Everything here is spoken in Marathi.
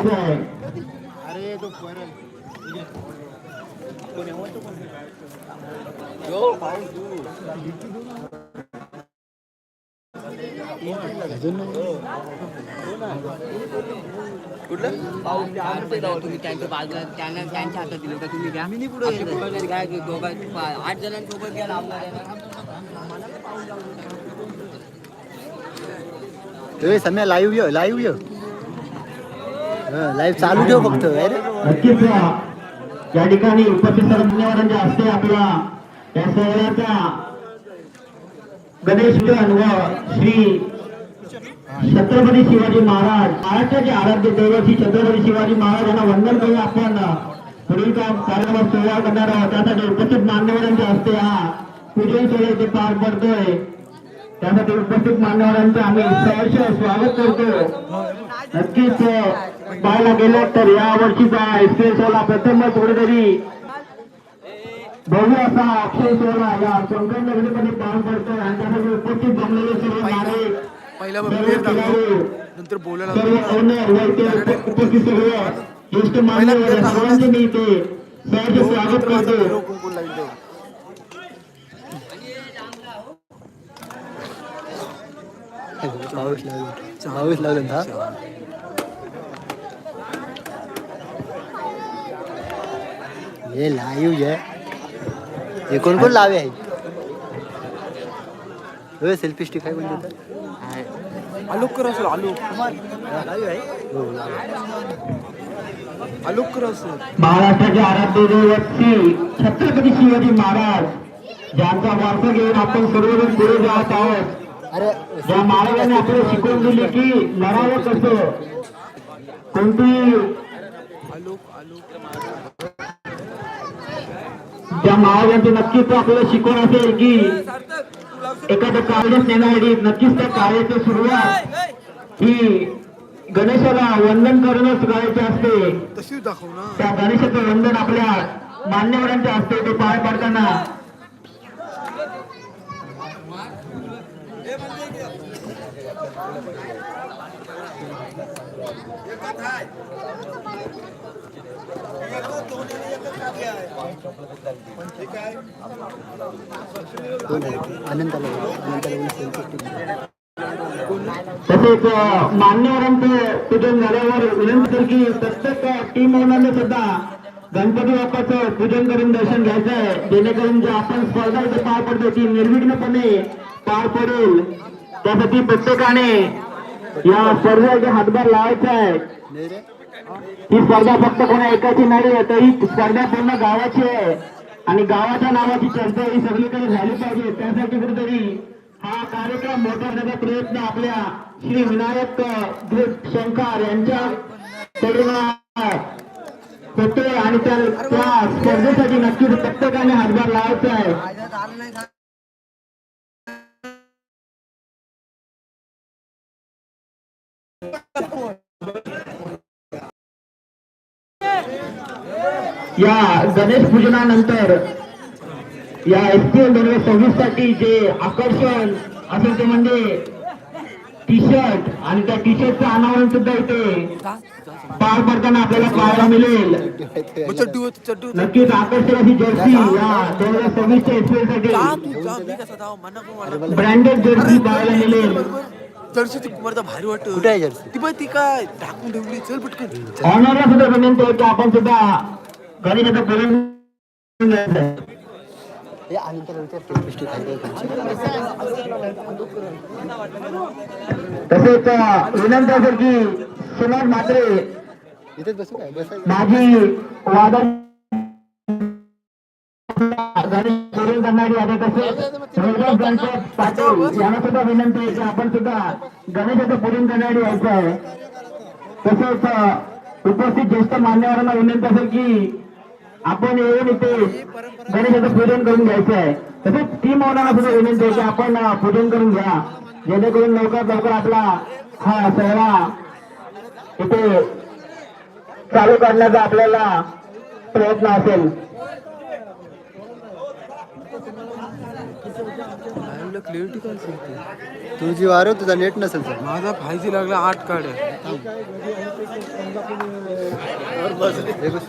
लावायचं आहे तुम्ही त्यांच्या बाजूला त्यांना त्यांच्या हातात दिलं का तुम्ही द्या मी पुढे काय दोघं आठ जणांसोबत घ्या लावणार सम्या लाईव्ह लाईव्ह लाईव्ह चालू ठेव फक्त नक्कीच या ठिकाणी उपस्थित सर्व हस्ते आपला या सोहळ्याचा गणेश गण व श्री छत्रपती शिवाजी महाराज महाराष्ट्राचे आराध्य दैवत श्री छत्रपती शिवाजी महाराज यांना वंदन करून आपण. पुढील काम कार्यक्रमात सोहळा करणार आहोत. त्यासाठी उपस्थित मान्यवरांच्या हस्ते हा पूजन सोहळ्याचे पार पडतोय. त्यासाठी उपस्थित मान्यवरांचं आम्ही सहर्ष स्वागत करतो. नक्कीच पाहायला गेलं तर या वर्षीचा एक्सप्रेस सोहळा प्रथमच कुठेतरी भव्य असा अक्षय सोहळा या संकट नगरीमध्ये पार पडतोय. आणि त्यासाठी उपस्थित जमलेले सर्व नागरिक पहिला नंतर बोलायला इथे उपस्थित सर्व ज्येष्ठ मान्यवर सर्वांचे मी इथे सहर्ष स्वागत करतो. पाऊस लागला पाऊस ये लाईव्ह हे कोण कोण लावे आहे होय सेल्फी स्टिक आहे कोण देतं आलोक कर असेल आलोक। लाईव्ह आहे हो कर महाराष्ट्राचे आराध्य दैवत श्री छत्रपती शिवाजी महाराज ज्यांचा वारसा घेऊन आपण सर्वजण पुढे जात आहोत. ज्या महाराजांनी आपल्याला शिकवून दिली की लढावं कसं? ज्या महाराजांची नक्कीच आपल्याला शिकवण असेल की एखादं कार्य नेण्यासाठी नक्कीच त्या कार्याची सुरुवात ही गणेशाला वंदन करूनच करायची असते. तशीच दाखव ना. त्या गणेशाचं वंदन आपल्या मान्यवरांच्या हस्ते ते पार पाडताना. तसेच मान्यवरांचे पूजन झाल्यावर विनंती कर की प्रत्येक टीम ओनरने सुद्धा गणपती बाप्पाचं पूजन करून दर्शन घ्यायचं आहे जेणेकरून जे आपण स्पर्धा इथे पार पडतो ती निर्विघ्नपणे पार पडेल. त्यासाठी प्रत्येकाने या स्पर्धेचे हातभार लावायचा आहे. ही स्पर्धा फक्त कोणा एकाची नाही आहे तर ही स्पर्धा पूर्ण गावाची आहे. आणि गावाच्या नावाची चर्चा ही सगळीकडे झाली पाहिजे. त्यासाठी कुठेतरी हा कार्यक्रम मोठा करण्याचा प्रयत्न आपल्या श्री विनायक शंकर यांच्या कडून होतोय आणि त्या स्पर्धेसाठी नक्कीच प्रत्येकाने हातभार लावायचा आहे. या गणेश पूजनानंतर या एस पी एल दोन हजार सव्वीससाठी जे आकर्षण असेल ते म्हणजे टी शर्ट आणि त्या टी शर्टचं अनावरण सुद्धा इथे पार पडताना आपल्याला पाहायला मिळेल. नक्कीच आकर्षक अशी जर्सी या दोन हजार सव्वीसच्या एलसाठी ब्रँडेड जर्सी पाहायला मिळेल जर्सी ती कुमारदा भारी वाटत कुठे आहे जर्सी ती पण ती काय टाकून ठेवली चल पटकन ऑनरला सुद्धा विनंती आहे की आपण सुद्धा गणेशाचं पूजन घ्यायचं. हे अनंताला विचार सेल्फी स्टिक आहे का कोणची? तसेच अं, विनंती असेल की सुनार मात्रे इथेच बसू काय बसायचं माझी वादन गणेश करणारी आहे तसेच रोजगार गणपत पाटील. यांना सुद्धा विनंती आहे की आपण सुद्धा गणेशाचं पूजन करणारी यायचं आहे. तसंच उपस्थित ज्येष्ठ मान्यवरांना विनंती असेल की आपण येऊन इथे गणेशाचं पूजन करून घ्यायचं आहे. तसंच टीम ओनरला सुद्धा विनंती आहे की आपण पूजन करून घ्या. जेणेकरून लवकरात लवकर आपला हा सोहळा इथे चालू करण्याचा आपल्याला प्रयत्न असेल. क्लिअरिटी काय सांगते तुझी वारो तुझा नेट नसेल सर. माझा फाय जी लागला आठ कार्ड हे बस.